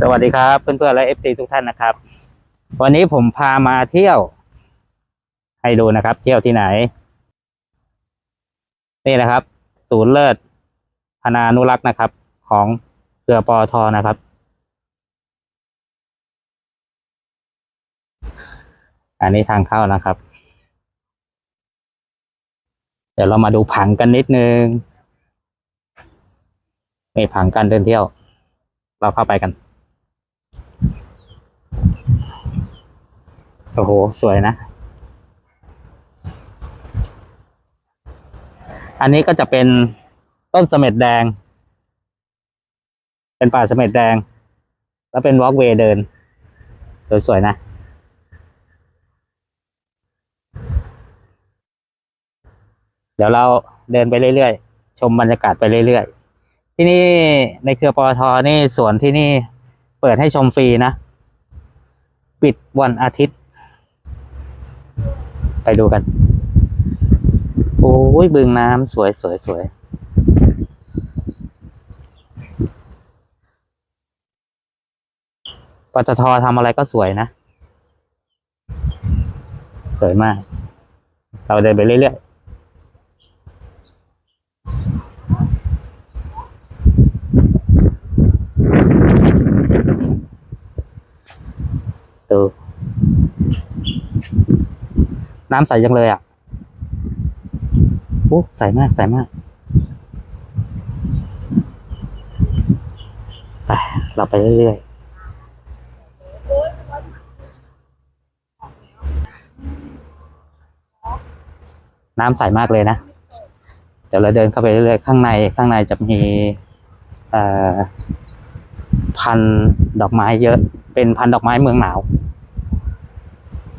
สวัสดีครับเพื่อนๆและ FC ทุกท่านนะครับ วันนี้ผมพามาเที่ยว ให้ดูนะครับ เที่ยวที่ไหน นี่นะครับ ศูนย์เลิศพนานุรักษ์นะครับ ของเครือปอทนะครับ อันนี้ทางเข้านะครับ เดี๋ยวเรามาดูผังกันนิดนึงนี่ผังการเดินเที่ยว เราเข้าไปกัน โอ้โห สวยนะ อันนี้ก็จะเป็นต้นเสม็ดแดง เป็นป่าเสม็ดแดง แล้วเป็นวอล์กเวย์เดิน สวย ๆ นะเดี๋ยวเราเดินไปเรื่อยๆ ชมบรรยากาศไปเรื่อยๆ ที่นี่ในเครือปอทนี่สวนที่นี่เปิดให้ชมฟรีนะ ปิดวันอาทิตย์ ไปดูกัน โอ้ยบึงน้ำสวยสวยสวยปตททำอะไรก็สวยนะ สวยมาก เราเดินไปเรื่อยๆดู น้ำใสจังเลยอะโอ้ใสมากใสมากไปเราไปเรื่อยๆน้ำใสมากเลยนะเดี๋ยวเราเดินเข้าไปเรื่อยๆข้างในข้างในจะมีพันธุ์ดอกไม้เยอะ เป็นพันธุ์ดอกไม้เมืองหนาว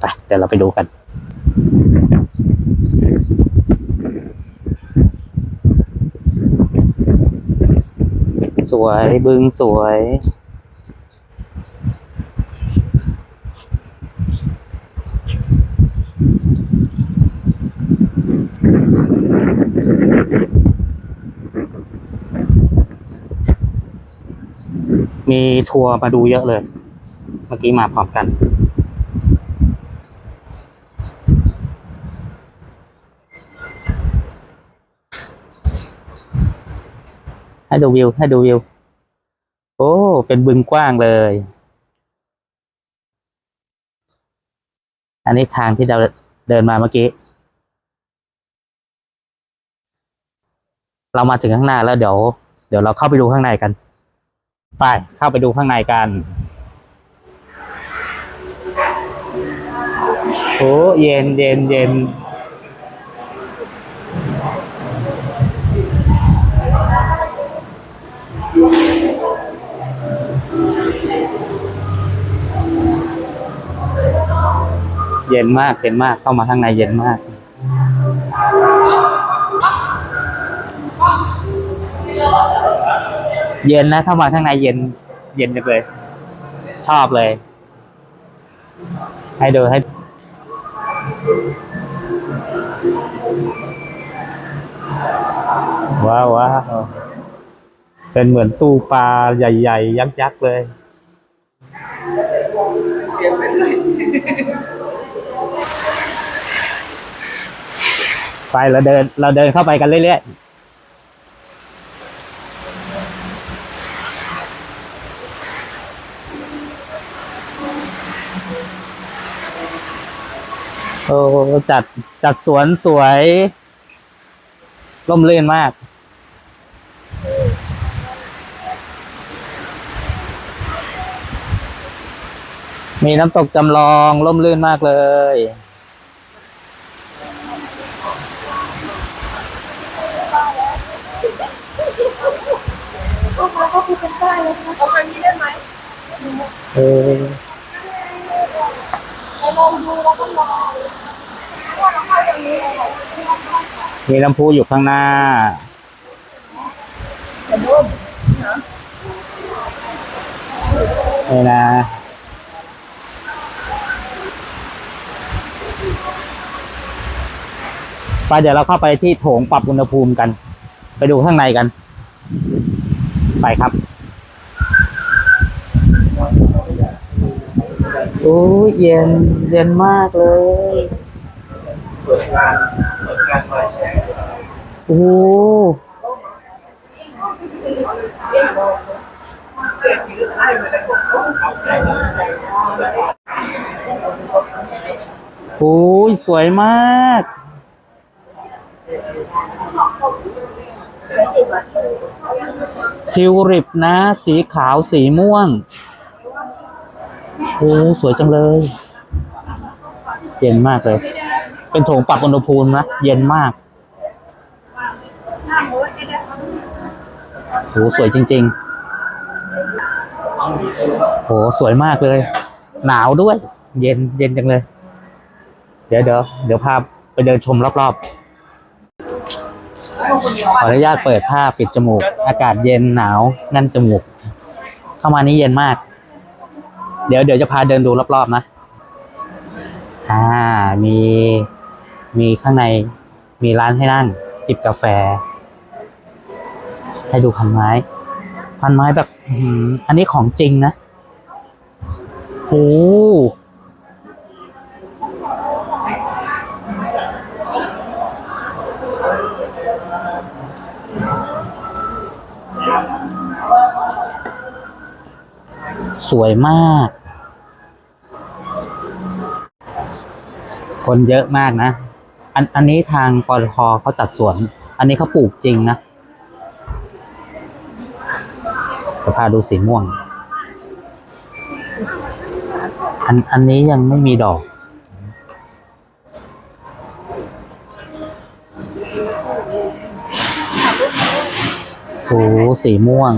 ไปเดี๋ยวเราไปดูกัน สวยบึงสวย มีทัวร์มาดูเยอะเลย เมื่อกี้มาพร้อมกัน ให้ดูวิว ให้ดูวิว โอ้ เป็นบึงกว้างเลย อันนี้ทางที่เราเดินมาเมื่อกี้ เรามาถึงข้างหน้าแล้วเดี๋ยว เดี๋ยวเราเข้าไปดูข้างในกัน ไป เข้าไปดูข้างในกัน โอ้ เย็นเย็นเย็น เย็นมากเย็นมากเข้ามาข้างในเย็นมากเย็นนะเข้ามาข้างในเย็น เย็นเลย ชอบเลย ให้ดูให้ เป็นเหมือนตู้ปลาใหญ่ ๆ ยักษ์ๆเลย ไปเราเดิน เราเดินเข้าไปกันเรื่อยๆโอ้จัดจัดสวนสวยร่มรื่นมาก มีน้ำตกจำลองร่มรื่นมากเลยลูกค้าก็คือเป็นป้ายเลยนะเอาไปนี้ได้ไหมเออไปลองดูแล้วก็ลองว่าเราเข้าตรงนี้อะไรมีน้ำพุอยู่ข้างหน้าจะดูนะนี่นะ ไปเดี๋ยวเราเข้าไปที่โถงปรับอุณหภูมิกัน ไปดูข้างในกัน ไปครับโอ้เย็นเย็นมากเลยโอ้โอ้ยสวยมาก ทิวริบนะ สีขาวสีม่วงโอ้สวยจังเลย เย็นมากเลย เป็นโถงปรับอุณหภูมินะ เย็นมากโหสวยจริง ๆโหสวยมากเลย หนาวด้วย เย็นเย็นจังเลย เดี๋ยวเดี๋ยวเดี๋ยวพาไปเดินชมรอบๆ ขออนุญาตเปิดผ้าปิดจมูก อากาศเย็นหนาวแน่นจมูก เข้ามานี่เย็นมาก เดี๋ยวเดี๋ยวจะพาเดินดูรอบๆนะ อ่า มี มีข้างใน มีร้านให้นั่ง จิบกาแฟ ให้ดูพันไม้ พันไม้แบบอันนี้ของจริงนะ โอ้ สวยมาก คนเยอะมากนะ อันอันนี้ทางปตทเขาจัดสวน อันนี้เขาปลูกจริงนะจะพาดูสีม่วง อันอันนี้ยังไม่มีดอก โอ้สีม่วง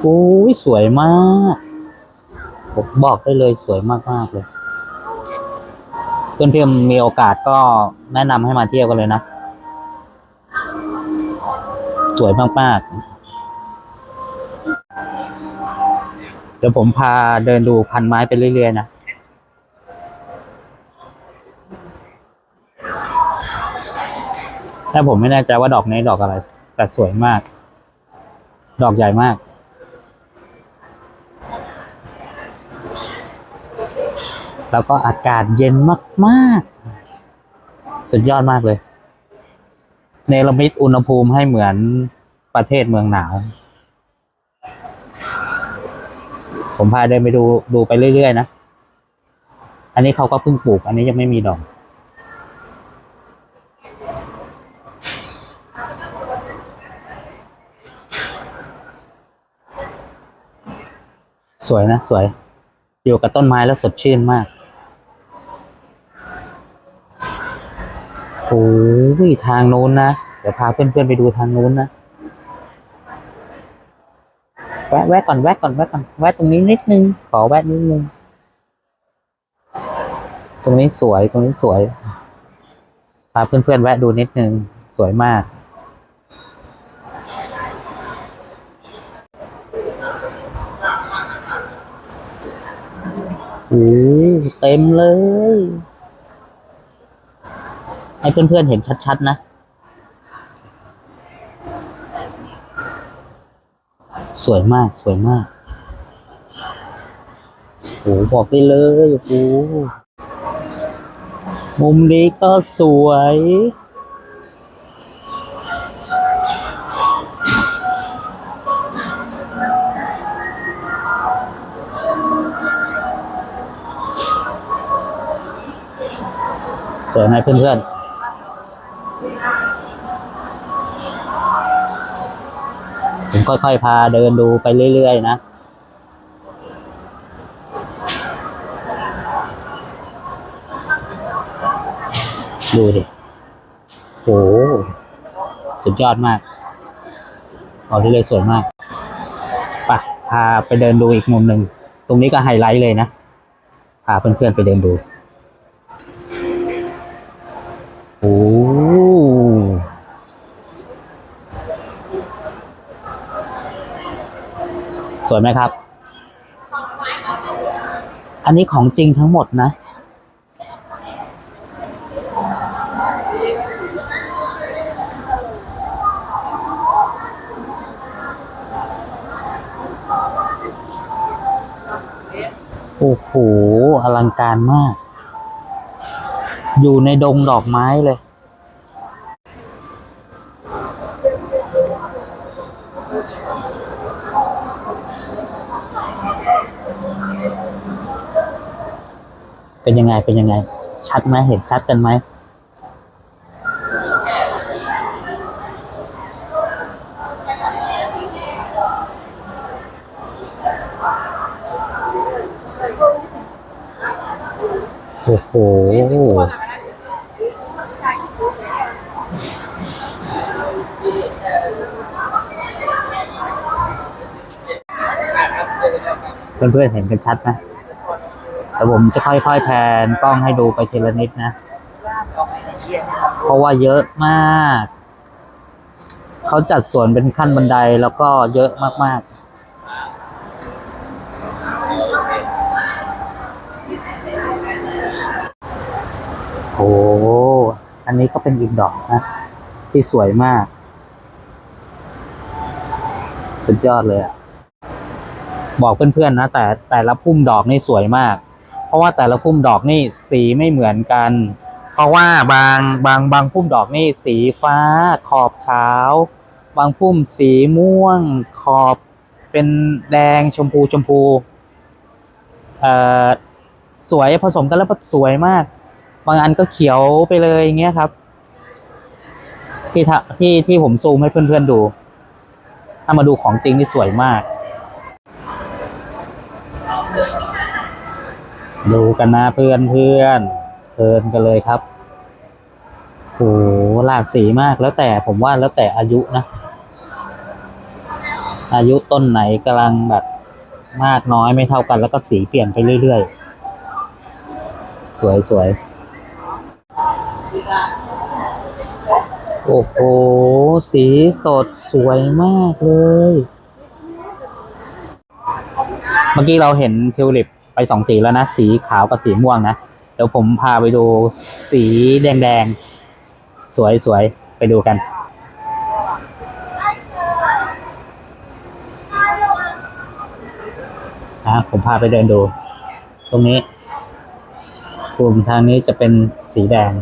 โอ้ยสวยมาก ผมบอกได้เลยสวยมากๆเลย เพื่อนๆมีโอกาสก็แนะนำให้มาเที่ยวกันเลยนะ สวยมากๆเดี๋ยวผมพาเดินดูพันไม้ไปเรื่อยๆนะ แต่ผมไม่แน่ใจว่าดอกนี้ดอกอะไร แต่สวยมาก ดอกใหญ่มาก แล้วก็อากาศเย็นมากๆ สุดยอดมากเลย เนรมิตอุณหภูมิให้เหมือนประเทศเมืองหนาว ผมพาเดินไปดูดูไปเรื่อย ๆ นะ อันนี้เขาก็เพิ่งปลูก อันนี้ยังไม่มีดอก สวยนะ สวย อยู่กับต้นไม้แล้วสดชื่นมากโอ้ยทางนู้นนะ เดี๋ยวพาเพื่อนๆไปดูทางนู้นนะ แวะแวะก่อนแวะก่อนแวะก่อนแวะตรงนี้นิดนึง ขอแวะนิดนึง ตรงนี้สวยตรงนี้สวย พาเพื่อนๆแวะดูนิดนึง สวยมาก โอ้เต็มเลย ให้เพื่อนๆเห็นชัดๆนะ สวยมากสวยมากโอ้บอกได้เลยโอ้มุมนี้ก็สวย วยไหมเพื่อนๆ ผมค่อยๆ พาเดินดูไปเรื่อยๆ นะ ดูดิโหสุดยอดมากเอาที่เลยสวยมากไปพาไปเดินดูอีกมุมหนึ่ง ตรงนี้ก็ไฮไลท์เลยนะ พาเพื่อนๆไปเดินดู โอ้สวยไหมครับ อันนี้ของจริงทั้งหมดนะ โอ้โห อลังการมาก อยู่ในดงดอกไม้เลย เป็นยังไง เป็นยังไง ชัดไหมเห็นชัดกันไหมโอ้โห เพื่อนๆเห็นกันชัดไหมแต่ผมจะค่อยๆแพนกล้องให้ดูไปทีละนิดนะ เพราะว่าเยอะมาก เขาจัดสวนเป็นขั้นบันไดแล้วก็เยอะมากๆโอ้อันนี้ก็เป็นอีกดอกนะ ที่สวยมาก สุดยอดเลยอะ บอกเพื่อนๆนะแต่แต่ละพุ่มดอกนี่สวยมาก เพราะว่าแต่ละพุ่มดอกนี่สีไม่เหมือนกัน เพราะว่าบางบางบางพุ่มดอกนี่สีฟ้า ขอบขาว บางพุ่มสีม่วง ขอบเป็นแดงชมพูชมพูเอ่อสวยผสมกันแล้วสวยมาก บางอันก็เขียวไปเลยอย่างเงี้ยครับ ที่ทะที่ที่ผมซูมให้เพื่อนๆดู ถ้ามาดูของจริงนี่สวยมาก ดูกันนะเพื่อนเพื่อนเพลินกันเลยครับโหหลากสีมากแล้วแต่ผมว่าแล้วแต่อายุนะ อายุต้นไหนกำลังแบบมากน้อยไม่เท่ากัน แล้วก็สีเปลี่ยนไปเรื่อยๆ สวยสวยโอ้โห สีสดสวยมากเลย เมื่อกี้เราเห็นทิวลิป ไปสองสีแล้วนะ สีขาวกับสีม่วงนะ เดี๋ยวผมพาไปดูสีแดงๆสวยๆไปดูกันอะผมพาไปเดินดู ตรงนี้กลุ่มทางนี้จะเป็นสีแดง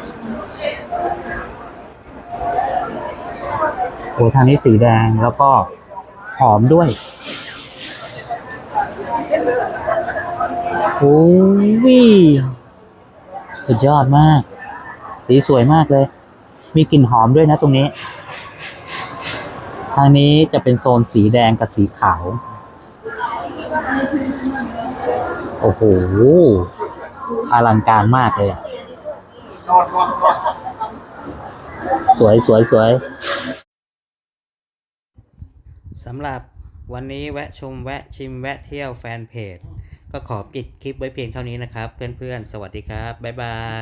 โอ้ทางนี้สีแดงแล้วก็หอมด้วยโอ้ยสุดยอดมาก สีสวยมากเลย มีกลิ่นหอมด้วยนะตรงนี้ ทางนี้จะเป็นโซนสีแดงกับสีขาว โอ้โหอลังการมากเลย สวยสวยสวย สำหรับวันนี้แวะชมแวะชิมแวะเที่ยวแฟนเพจ ก็ขอปิดคลิปไว้เพียงเท่านี้นะครับ เพื่อนๆ สวัสดีครับ บ๊ายบาย